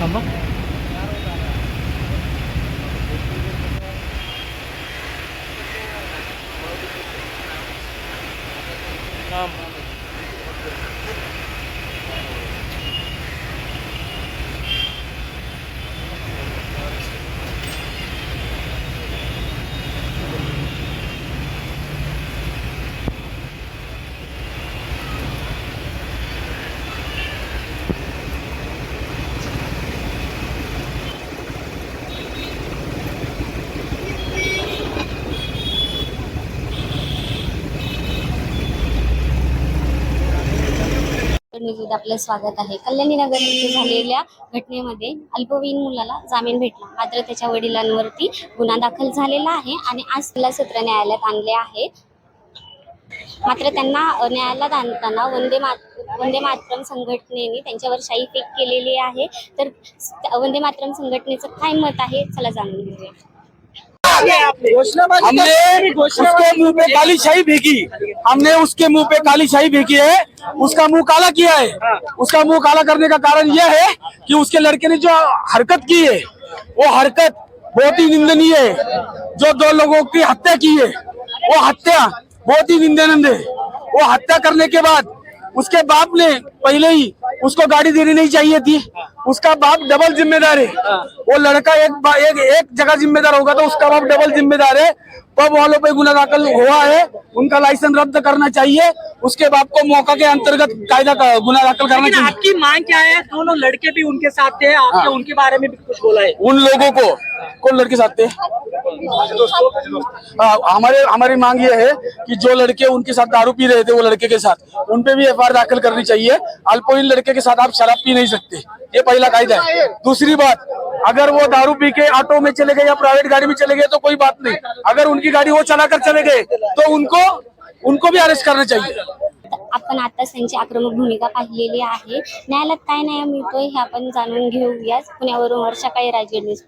arkamdan bak. Tamam. न्यूजमध्ये आपलं स्वागत आहे. कल्याणी नगर येथे झालेल्या घटनेमध्ये अल्पवयीन मुलाला जामीन भेटला. मात्र त्याच्या वडिलांवरती गुन्हा दाखल झालेला आहे आणि आज तिला सत्र न्यायालयात आणले आहे. मात्र त्यांना न्यायालयात आणताना वंदे मात वंदे मातरम संघटनेने त्यांच्यावर शाही फेक केलेली आहे. तर वंदे मातरम संघटनेचं काय मत आहे? चला जाणून घेऊया. हमने उसके मुंह पे काली शाही फेंकी। हमने उसके मुंह पे काली शाही फेंकी है। उसका मुँह काला किया है। उसका मुँह काला करने का कारण यह है कि उसके लड़के ने जो हरकत की है वो हरकत बहुत ही निंदनीय है। जो दो लोगों की हत्या की है वो हत्या बहुत ही निंदनीय है। वो हत्या करने के बाद उसके बाप ने पहले ही उसको गाड़ी देनी नहीं चाहिए थी। उसका बाप डबल जिम्मेदार है। वो लड़का एक एक एक जगह जिम्मेदार होगा तो उसका बाप डबल जिम्मेदार है। पब वालों पे गुना दाखिल हुआ है। उनका लाइसेंस रद्द करना चाहिए। उसके बाद को मौका के अंतर्गत कायदा का गुना दाखिल करना चाहिए। आपकी मांग क्या है? दोनों लड़के भी उनके साथ थे आपने हाँ। उनके बारे में भी कुछ बोला है? उन लोगों को कौन लड़के साथ थे? हाँ, हमारे हमारी मांग ये है कि जो लड़के उनके साथ दारू पी रहे थे वो लड़के के साथ उन पे भी एफ़ दाखिल करनी चाहिए। अल्पवयीन लड़के के साथ आप शराब पी नहीं सकते ये पहला कायदा है। दूसरी बात अगर वो दारू पी के ऑटो में चले गए या प्राइवेट गाड़ी में चले गए तो कोई बात नहीं। अगर उनकी गाड़ी वो चला कर चले गए तो उनको उनको भी अरेस्ट करना चाहिए। आपण आताच त्यांची आक्रमक भूमिका पाहिलेली आहे. न्यायालयात काय न्याय मिळतोय हे आपण जाणून घेऊयाच पुण्यावरून वर्षा काही राजगड न्यूज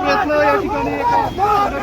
प्रयत्न या ठिकाणी आहेत